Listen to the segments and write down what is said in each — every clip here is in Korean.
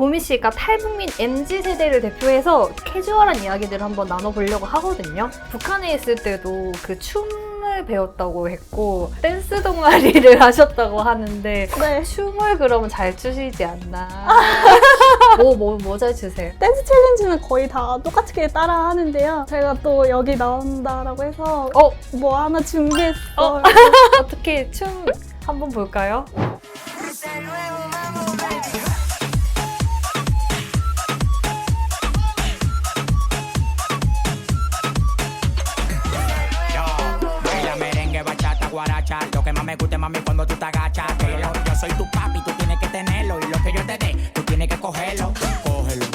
보미 씨가 탈북민 MZ 세대를 대표해서 캐주얼한 이야기들을 한번 나눠보려고 하거든요. 북한에 있을 때도 그 춤을 배웠다고 했고 댄스 동아리를 하셨다고 하는데 네. 춤을 그러면 잘 추시지 않나? 뭐뭐뭐 잘 추세요? 댄스 챌린지는 거의 다 똑같게 따라 하는데요. 제가 또 여기 나온다라고 해서 어 뭐 하나 준비했어요. 어? 어떻게 춤 한번 볼까요? Cuando tú te agachas. Que lo- yo soy tu papi, tú tienes que tenerlo. Y lo que yo te dé, tú tienes que cogerlo. Cógelo,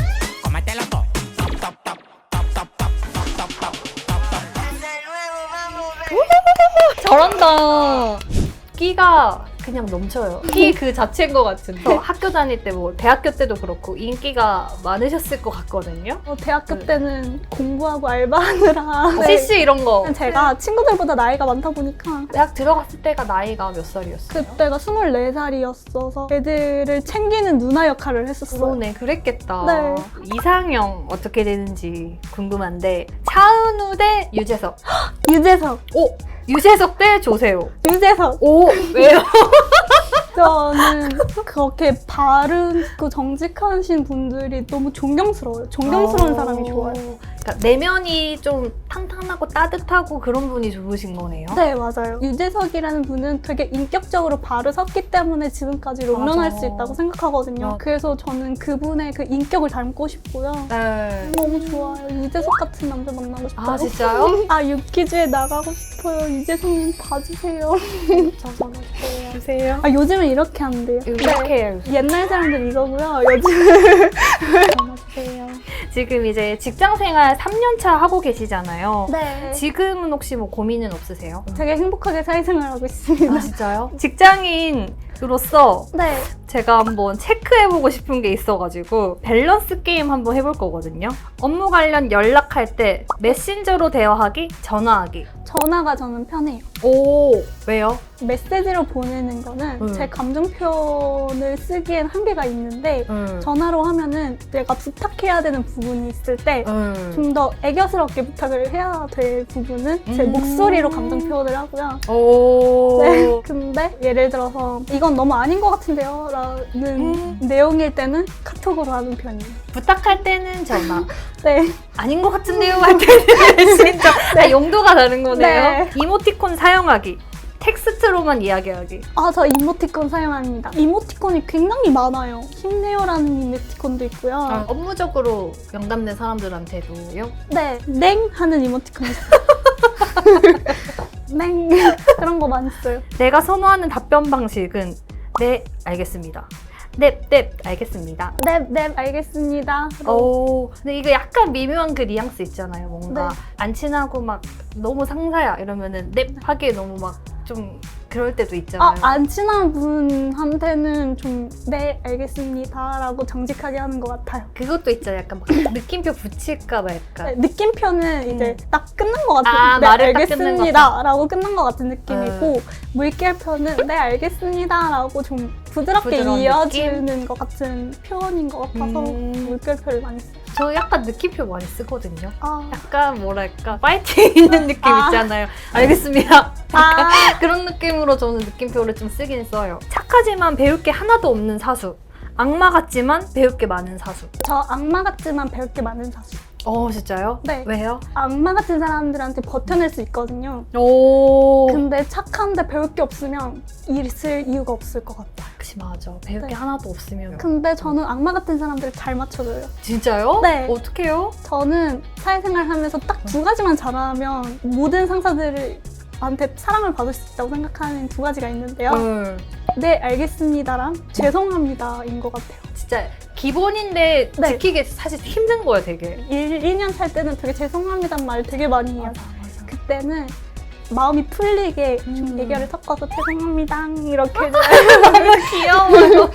cómetelo todo. Top, top, top, top, top, top, top, top, top, top, top. 잘한다. 끼가 그냥 넘쳐요. 끼그 자체인 것 같은. 저 학교 다닐 때 뭐 대학교 때도 그렇고 인기가 많으셨을 것 같거든요. 어, 대학교 네. 때는 공부하고 알바하느라 네. CC 이런 거. 제가 친구들보다 나이가 많다 보니까 대학 들어갔을 때가 나이가 몇 살이었어요? 그때가 24살이었어서 애들을 챙기는 누나 역할을 했었어요. 그러네, 그랬겠다. 네. 이상형 어떻게 되는지 궁금한데 차은우 대 유재석. 유재석, 오, 유재석 대 조세호. 유재석. 오, 왜요? 저는 그렇게 바르고 정직하신 분들이 너무 존경스러워요. 존경스러운 어. 사람이 좋아요. 그러니까 내면이 좀 탕탕하고 따뜻하고 그런 분이 좋으신 거네요. 네, 맞아요. 유재석이라는 분은 되게 인격적으로 바로 섰기 때문에 지금까지 롱런할 맞아. 수 있다고 생각하거든요. 맞아. 그래서 저는 그분의 그 인격을 닮고 싶고요. 네. 너무 좋아요. 유재석 같은 남자 만나고 싶어요. 아 진짜요? 아, 유퀴즈에 나가고 싶어요. 유재석님 봐주세요. 주세요. 아, 요즘은 이렇게 한대요. 이렇게 해요. 옛날 사람들 이거고요. 요즘은 전화주세요. 지금 이제 직장 생활 3년 차 하고 계시잖아요. 네. 지금은 혹시 뭐 고민은 없으세요? 되게 행복하게 사회생활 하고 있습니다. 아 진짜요? 직장인으 로서 네. 제가 한번 체크해보고 싶은 게 있어가지고 밸런스 게임 한번 해볼 거거든요. 업무 관련 연락할 때 메신저로 대화하기, 전화하기. 전화가 저는 편해요. 오 왜요? 메시지로 보내는 거는 음. 제 감정 표현을 쓰기엔 한계가 있는데 음. 전화로 하면은 내가 부탁해야 되는 부분이 있을 때 음. 좀더 애교스럽게 부탁을 해야 될 부분은 제 음. 목소리로 감정 표현을 하고요. 오. 네. 근데 예를 들어서 이건 너무 아닌 것 같은데요? 라는 음. 내용일 때는 카톡으로 하는 편이에요. 부탁할 때는 전화. 네. 아닌 것 같은데요? 할 때는 메신저. 아, 용도가 다른 거네요. 네. 이모티콘 사용하기. 텍스트로만 이야기하기. 아, 저 이모티콘 사용합니다. 이모티콘이 굉장히 많아요. 힘내요라는 이모티콘도 있고요. 아, 업무적으로 영감된 사람들한테도요? 네, 냉 하는 이모티콘 있어요. 냉 그런 거 많이 써요. 내가 선호하는 답변 방식은 네, 알겠습니다. 네, 네, 알겠습니다. 네, 네, 알겠습니다. 오, 근데 이거 약간 미묘한 그 뉘앙스 있잖아요. 뭔가 네. 안 친하고 막 너무 상사야 이러면은 네 하기에 너무 막 좀 그럴 때도 있잖아요. 아, 안 친한 분한테는 좀 네, 알겠습니다라고 정직하게 하는 것 같아요. 그것도 있잖아요. 약간 막 느낌표 붙일까 말까. 네, 느낌표는 이제 음. 딱 끝난 것 같아요. 아, 네, 말을 딱 끝낸 것 알겠습니다라고 끝난 것 같은 느낌이고 물결표는 네, 알겠습니다라고 좀 부드럽게 부드러운 이어주는 것 같은 표현인 것 같아서 음. 물결표를 많이 써요. 저 약간 느낌표 많이 쓰거든요. 아, 약간 뭐랄까 파이팅 있는 느낌 아. 있잖아요. 알겠습니다. 아. 그런 느낌으로 저는 느낌표를 좀 쓰긴 써요. 착하지만 배울 게 하나도 없는 사수. 악마 같지만 배울 게 많은 사수. 저 악마 같지만 배울 게 많은 사수. 어 진짜요? 네. 왜요? 악마 같은 사람들한테 버텨낼 수 있거든요. 오. 근데 착한데 배울 게 없으면 있을 이유가 없을 것 같아요. 그치 맞아. 배울 네. 게 하나도 없으면. 근데 저는 악마 같은 사람들을 잘 맞춰줘요. 진짜요? 네. 어떡해요? 저는 사회생활 하면서 딱 두 가지만 잘하면 모든 상사들 한테 사랑을 받을 수 있다고 생각하는 두 가지가 있는데요. 헐. 네, 알겠습니다랑 죄송합니다인 것 같아요. 진짜 기본인데 네. 지키기 사실 힘든 거예요 되게. 1, 2년 살 때는 되게 죄송합니다는 말을 되게 많이 해요. 맞아. 그때는 마음이 풀리게 좀 음. 애교를 섞어서 죄송합니다 이렇게 귀여워.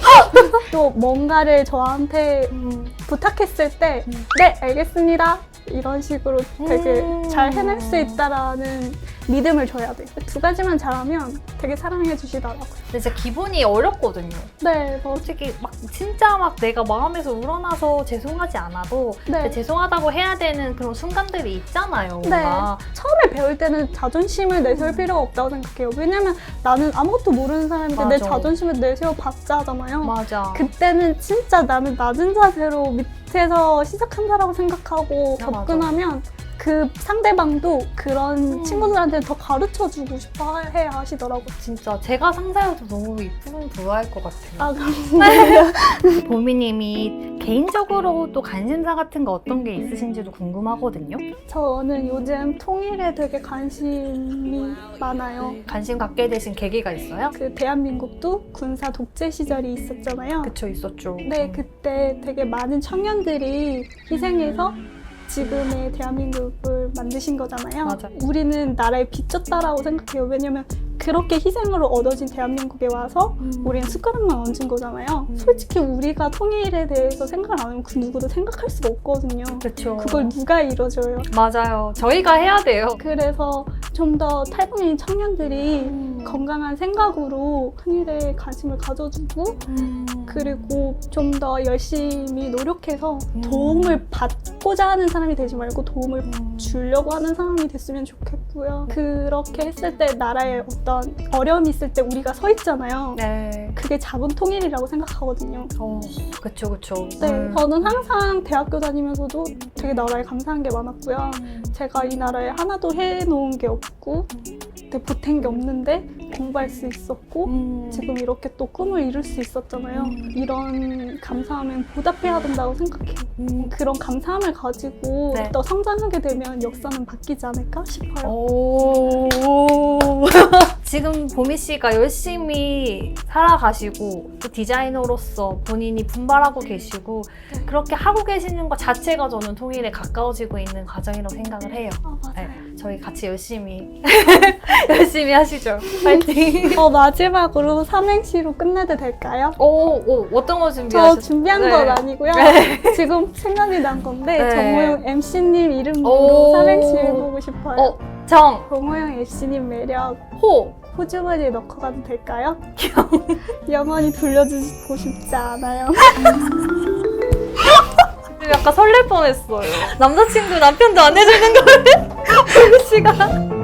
또 뭔가를 저한테 음. 부탁했을 때 음. 네 알겠습니다 이런 식으로 되게 음. 잘 해낼 수 있다라는 믿음을 줘야 돼요. 두 가지만 잘하면 되게 사랑해 주시더라고요. 근데 진짜 기본이 어렵거든요. 네, 뭐, 솔직히 막 진짜 막 내가 마음에서 우러나서 죄송하지 않아도 네. 죄송하다고 해야 되는 그런 순간들이 있잖아요. 네. 뭔가. 처음에 배울 때는 자존심을 내세울 필요가 없다고 생각해요. 왜냐면 나는 아무것도 모르는 사람인데 내 맞아. 자존심을 내세워 봤자 하잖아요. 맞아. 그때는 진짜 나는 낮은 자세로 밑에서 시작한다라고 생각하고 아, 접근하면 그 상대방도 그런 음. 친구들한테 더 가르쳐 주고 싶어 해 하시더라고요. 진짜 제가 상사여도 너무 이쁜 부하일 것 같아요. 아, 감사합니다. 보미님이 개인적으로 또 관심사 같은 거 어떤 게 있으신지도 궁금하거든요. 저는 요즘 통일에 되게 관심이 많아요. 관심 갖게 되신 계기가 있어요? 그 대한민국도 군사 독재 시절이 있었잖아요. 그쵸 있었죠. 네, 그때 되게 많은 청년들이 희생해서 지금의 대한민국을 만드신 거잖아요. 맞아. 우리는 나라에 빚졌다라고 생각해요. 왜냐면 그렇게 희생으로 얻어진 대한민국에 와서 우리는 숟가락만 얹은 거잖아요. 음. 솔직히 우리가 통일에 대해서 생각을 안 하면 그 누구도 생각할 수가 없거든요. 그쵸. 그걸 누가 이뤄줘요? 맞아요. 저희가 해야 돼요. 그래서 좀 더 탈북민 청년들이 음. 건강한 생각으로 통일에 관심을 가져주고 음. 그리고 좀 더 열심히 노력해서 음. 도움을 받 고자 하는 사람이 되지 말고 도움을 음. 주려고 하는 사람이 됐으면 좋겠고요. 그렇게 했을 때 나라에 어떤 어려움이 있을 때 우리가 서 있잖아요. 네. 그게 자본 통일이라고 생각하거든요. 어, 그쵸 그쵸. 네, 음. 저는 항상 대학교 다니면서도 되게 나라에 감사한 게 많았고요. 제가 이 나라에 하나도 해놓은 게 없고, 되게 보탠 게 없는데 공부할 수 있었고, 음. 지금 이렇게 또 꿈을 이룰 수 있었잖아요. 음. 이런 감사함은 보답해야 된다고 생각해요. 음. 그런 감사함을 가지고 네. 또 성장하게 되면 역사는 바뀌지 않을까 싶어요. 오. 지금 보미 씨가 열심히 살아가시고 또 디자이너로서 본인이 분발하고 계시고 네. 그렇게 하고 계시는 것 자체가 저는 통일에 가까워지고 있는 과정이라고 생각을 해요. 아, 맞아요. 네, 저희 같이 열심히 열심히 하시죠. 파이팅. 어, 마지막으로 삼행시로 끝내도 될까요? 오, 오 어떤 거저 준비하셨어요? 준비한 네. 건 아니고요. 지금 생각이 난 건데 네. 정호영 MC님 이름으로 오. 삼행시 해보고 싶어요. 어, 정, 정호영 MC님 매력 호, 호주머니에 넣고 가도 될까요? 영원히 돌려주고 싶지 않아요. 약간 설렐 뻔했어요. 남자친구 남편도 안 해주는 거를 씨가